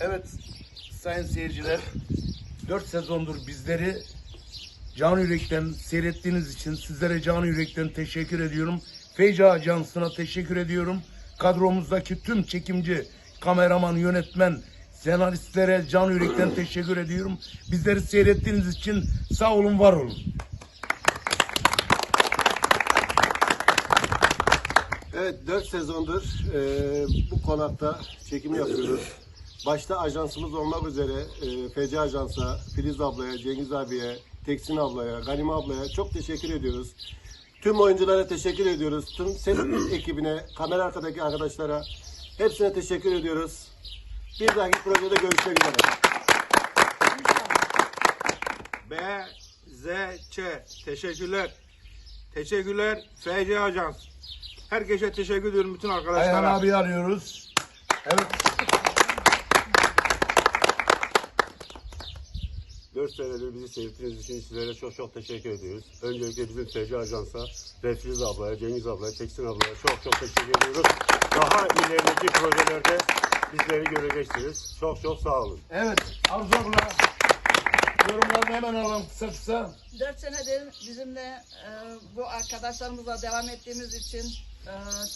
Evet sayın seyirciler 4 sezondur bizleri canı yürekten seyrettiğiniz için sizlere canı yürekten teşekkür ediyorum. Feyca Ajansı'na teşekkür ediyorum. Kadromuzdaki tüm çekimci, kameraman, yönetmen, senaristlere canı yürekten teşekkür ediyorum. Bizleri seyrettiğiniz için sağ olun, var olun. Evet 4 sezondur eee, bu konakta çekim yapıyoruz. Başta ajansımız olmak üzere eee FC Ajans'a, Filiz ablaya, Cengiz abiye, Teksin ablaya, Ganime ablaya çok teşekkür ediyoruz. Tüm oyunculara teşekkür ediyoruz. Tüm ses ekibine, kamera arkadaki arkadaşlara hepsine teşekkür ediyoruz. Bir dahaki projede görüşmek üzere. B, Z, Ç. Teşekkürler. Teşekkürler FC Ajans. Herkese teşekkür ediyorum bütün Ayhan arkadaşlara. abi arıyoruz. Evet. 4 senedir bizi seyrettiğiniz için sizlere çok çok teşekkür ediyoruz. Öncelikle bizim TC Ajans'a, Refiliz ablaya, Cengiz ablaya, Teksin ablaya çok çok teşekkür ediyoruz. Daha ilerideki projelerde bizleri göreceksiniz. Çok çok sağ olun. Evet. Arzu abla. Yorumlarını hemen alalım kısa kısa. 4 senedir bizimle e, bu arkadaşlarımızla devam ettiğimiz için e,